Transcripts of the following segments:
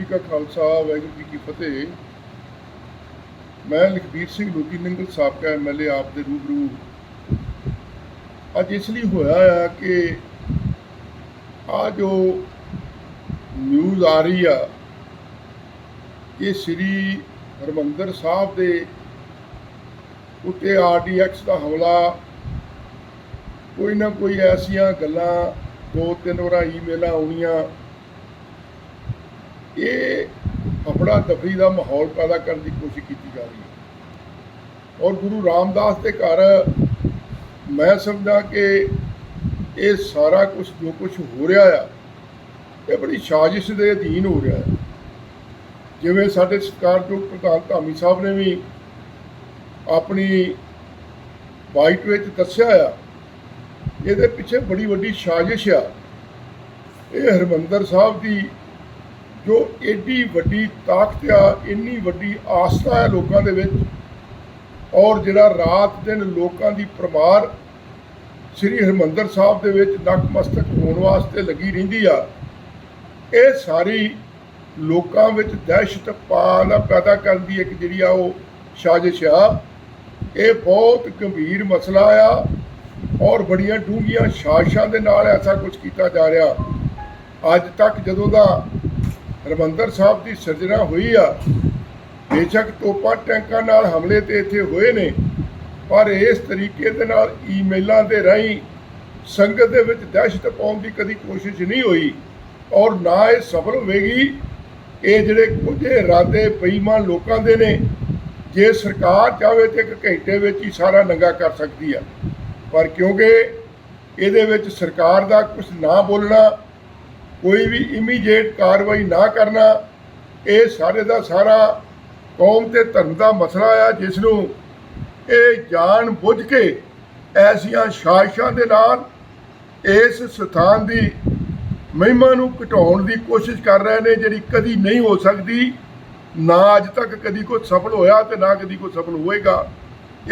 ਜੀ ਕਾ ਖਾਲਸਾ, ਵਾਹਿਗੁਰੂ ਜੀ ਕੀ ਫਤਿਹ। ਮੈਂ ਲਖਬੀਰ ਸਿੰਘ ਲੋਕੀ ਨੰਗਲ ਸਾਬਕਾ ਐਮਐਲਏ ਆਪ ਦੇ ਰੂਬਰੂ। ਅੱਜ ਇਸ ਲਈ ਹੋਇਆ ਆ ਕਿ ਆ ਜੋ ਨਿਊਜ਼ ਆ ਰਹੀ ਆ, ਕਿ ਸ੍ਰੀ ਹਰਮੰਦਰ ਸਾਹਿਬ ਦੇ ਉੱਤੇ ਆਰਡੀਐਕਸ ਦਾ ਹਮਲਾ, ਕੋਈ ਨਾ ਕੋਈ ਐਸੀਆਂ ਗੱਲਾਂ, ਦੋ ਤਿੰਨ ਵਾਰ ਈਮੇਲਾਂ ਆਉਣੀਆਂ ਇਹ ਅਫੜਾ ਦਫੜੀ ਦਾ ਮਾਹੌਲ ਪੈਦਾ ਕਰਨ ਦੀ ਕੋਸ਼ਿਸ਼ ਕੀਤੀ ਜਾ ਰਹੀ ਹੈ। ਔਰ ਗੁਰੂ ਰਾਮਦਾਸ ਦੇ ਘਰ ਮੈਂ ਸਮਝਦਾ ਕਿ ਇਹ ਸਾਰਾ ਕੁਝ ਜੋ ਕੁਝ ਹੋ ਰਿਹਾ ਆ, ਇਹ ਬੜੀ ਸਾਜ਼ਿਸ਼ ਦੇ ਅਧੀਨ ਹੋ ਰਿਹਾ ਹੈ। ਜਿਵੇਂ ਸਾਡੇ ਸਤਿਕਾਰਯੋਗ ਪ੍ਰਧਾਨ ਧਾਮੀ ਸਾਹਿਬ ਨੇ ਵੀ ਆਪਣੀ ਬਾਈਟ ਵਿੱਚ ਦੱਸਿਆ ਆ, ਇਹਦੇ ਪਿੱਛੇ ਬੜੀ ਵੱਡੀ ਸਾਜ਼ਿਸ਼ ਆ। ਇਹ ਹਰਮੰਦਰ ਸਾਹਿਬ ਦੀ ਜੋ ਏਡੀ ਵੱਡੀ ਤਾਕਤ ਆ, ਇੰਨੀ ਵੱਡੀ ਆਸਥਾ ਹੈ ਲੋਕਾਂ ਦੇ ਵਿੱਚ, ਔਰ ਜਿਹੜਾ ਰਾਤ ਦਿਨ ਲੋਕਾਂ ਦੀ ਪਰਮਾਰ ਸ੍ਰੀ ਹਰਮੰਦਰ ਸਾਹਿਬ ਦੇ ਵਿੱਚ ਨਤਮਸਤਕ ਹੋਣ ਵਾਸਤੇ ਲੱਗੀ ਰਹਿੰਦੀ ਆ, ਇਹ ਸਾਰੀ ਲੋਕਾਂ ਵਿੱਚ ਦਹਿਸ਼ਤ ਪਾਣਾ ਪੈਦਾ ਕਰਨ ਦੀ ਇੱਕ ਜਿਹੜੀ ਆ ਉਹ ਸਾਜ਼ਿਸ਼ ਆ। ਇਹ ਬਹੁਤ ਗੰਭੀਰ ਮਸਲਾ ਆ ਔਰ ਬੜੀਆਂ ਡੂੰਘੀਆਂ ਸਾਜ਼ਿਸ਼ਾਂ ਦੇ ਨਾਲ ਐਸਾ ਕੁਝ ਕੀਤਾ ਜਾ ਰਿਹਾ। ਅੱਜ ਤੱਕ ਜਦੋਂ ਦਾ ਹਰਮੰਦਰ ਸਾਹਿਬ ਦੀ ਸਿਰਜਣਾ ਹੋਈ ਆ। ਬੇਸ਼ੱਕ ਤੋਪਾਂ ਟੈਂਕਾਂ ਨਾਲ ਹਮਲੇ ਤੇ ਇੱਥੇ ਹੋਏ ਨੇ, ਪਰ ਇਸ ਤਰੀਕੇ ਦੇ ਨਾਲ ਈਮੇਲਾਂ ਦੇ ਰਾਹੀਂ ਸੰਗਤ ਦੇ ਵਿੱਚ ਦਹਿਸ਼ਤ ਪਾਉਣ ਦੀ ਕਦੀ ਕੋਸ਼ਿਸ਼ ਨਹੀਂ ਹੋਈ। ਔਰ ਨਾ ਇਹ ਸਫਲ ਹੋਵੇਗੀ, ਇਹ ਜਿਹੜੇ ਕੁਝ ਇਰਾਦੇ ਬੇਈਮਾਨ ਲੋਕਾਂ ਦੇ ਨੇ, ਜੇ ਸਰਕਾਰ ਚਾਹਵੇ ਤੇ ਇੱਕ ਘੰਟੇ ਵਿੱਚ ਹੀ ਸਾਰਾ ਨੰਗਾ ਕਰ ਸਕਦੀ ਆ। ਪਰ ਕਿਉਂਕਿ ਇਹਦੇ ਵਿੱਚ ਸਰਕਾਰ ਦਾ ਕੁਝ ਨਾ ਬੋਲਣਾ ਕੋਈ ਵੀ ਇਮੀਡੀਏਟ ਕਾਰਵਾਈ ਨਾ ਕਰਨਾ, ਇਹ ਸਾਰੇ ਦਾ ਸਾਰਾ ਕੌਮ ਤੇ ਧਰਮ ਦਾ ਮਸਲਾ ਆ ਜਿਸ ਨੂੰ ਇਹ ਜਾਣ ਬੁੱਝ ਕੇ ਐਸੀਆਂ ਸਾਜ਼ਿਸ਼ਾਂ ਦੇ ਨਾਲ ਇਸ ਸਥਾਨ ਦੀ ਮਹਿਮਾ ਨੂੰ ਘਟਾਉਣ ਦੀ ਕੋਸ਼ਿਸ਼ ਕਰ ਰਹੇ ਨੇ, ਜਿਹੜੀ ਕਦੀ ਨਹੀਂ ਹੋ ਸਕਦੀ, ਨਾ ਅੱਜ ਤੱਕ ਕਦੀ ਕੋਈ ਸਫਲ ਹੋਇਆ ਤੇ ਨਾ ਕਦੀ ਕੋਈ ਸਫਲ ਹੋਏਗਾ।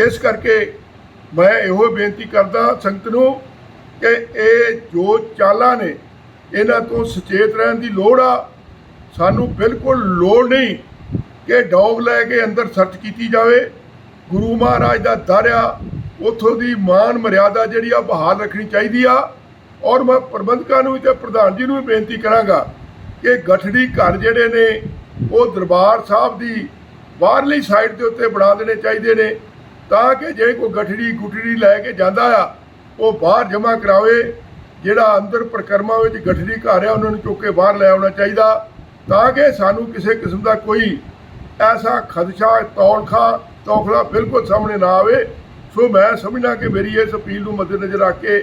ਇਸ ਕਰਕੇ ਮੈਂ ਇਹੋ ਬੇਨਤੀ ਕਰਦਾ ਸੰਗਤ ਨੂੰ ਕਿ ਇਹ ਜੋ ਚਾਲਾਂ ਨੇ ਇਹਨਾਂ ਤੋਂ ਸੁਚੇਤ ਰਹਿਣ ਦੀ ਲੋੜ ਆ। ਸਾਨੂੰ ਬਿਲਕੁਲ ਲੋੜ ਨਹੀਂ ਕਿ ਡੌਗ ਲੈ ਕੇ ਅੰਦਰ ਸਰਚ ਕੀਤੀ ਜਾਵੇ। ਗੁਰੂ ਮਹਾਰਾਜ ਦਾ ਦਰ ਆ। ਉਥੋਂ ਦੀ ਮਾਨ ਮਰਿਆਦਾ ਜਿਹੜੀ ਆ, ਬਹਾਲ ਰੱਖਣੀ ਚਾਹੀਦੀ ਆ। ਔਰ ਮੈਂ ਪ੍ਰਬੰਧਕਾਂ ਨੂੰ ਵੀ ਤੇ ਪ੍ਰਧਾਨ ਜੀ ਨੂੰ ਵੀ ਬੇਨਤੀ ਕਰਾਂਗਾ ਕਿ ਗਠੜੀ ਘਰ ਜਿਹੜੇ ਨੇ, ਉਹ ਦਰਬਾਰ ਸਾਹਿਬ ਦੀ ਬਾਹਰਲੀ ਸਾਈਡ ਦੇ ਉੱਤੇ ਬਣਾ ਦੇਣੇ ਚਾਹੀਦੇ ਨੇ ਤਾਂ ਕਿ ਜੇ ਕੋਈ ਗਠੜੀ ਗੁਟੜੀ ਲੈ ਕੇ ਜਾਂਦਾ ਆ, ਉਹ ਬਾਹਰ ਜਮ੍ਹਾਂ ਕਰਾਵੇ। ਜਿਹੜਾ ਅੰਦਰ ਪ੍ਰਕਰਮਾ ਵਿੱਚ ਗਠੜੀ ਘਰ ਆ ਉਹਨਾਂ ਨੂੰ ਚੁੱਕ ਕੇ ਬਾਹਰ ਲੈ ਆਉਣਾ ਚਾਹੀਦਾ, ਤਾਂ ਕਿ ਸਾਨੂੰ ਕਿਸੇ ਕਿਸਮ ਦਾ ਕੋਈ ਐਸਾ ਖਦਸ਼ਾ, ਤੌਲਖਾ, ਤੌਖਲਾ ਬਿਲਕੁਲ ਸਾਹਮਣੇ ਨਾ ਆਵੇ। ਸੋ ਮੈਂ ਸਮਝਣਾ ਕਿ ਮੇਰੀ ਇਸ ਅਪੀਲ ਨੂੰ ਮੱਦੇਨਜ਼ਰ ਰੱਖ ਕੇ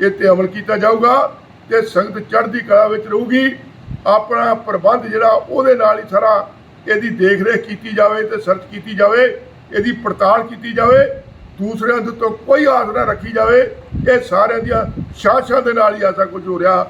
ਇਹ ਤੇ ਅਮਲ ਕੀਤਾ ਜਾਊਗਾ ਤੇ ਸੰਗਤ ਚੜ੍ਹਦੀ ਕਲਾ ਵਿੱਚ ਰਹੂਗੀ। ਆਪਣਾ ਪ੍ਰਬੰਧ ਜਿਹੜਾ, ਉਹਦੇ ਨਾਲ ਹੀ ਸਾਰਾ ਇਹਦੀ ਦੇਖ ਰੇਖ ਕੀਤੀ ਜਾਵੇ ਤੇ ਸਰਚ ਕੀਤੀ ਜਾਵੇ, ਇਹਦੀ ਪੜਤਾਲ ਕੀਤੀ ਜਾਵੇ। ਦੂਸਰਿਆਂ ਦੇ ਤੋਂ ਕੋਈ ਆਸ ਨਾ ਰੱਖੀ ਜਾਵੇ। ਇਹ ਸਾਰਿਆਂ ਦੀਆਂ ਸਾਜ਼ਿਸ਼ਾਂ ਦੇ ਨਾਲ ਹੀ ਐਸਾ ਕੁਝ ਹੋ ਰਿਹਾ।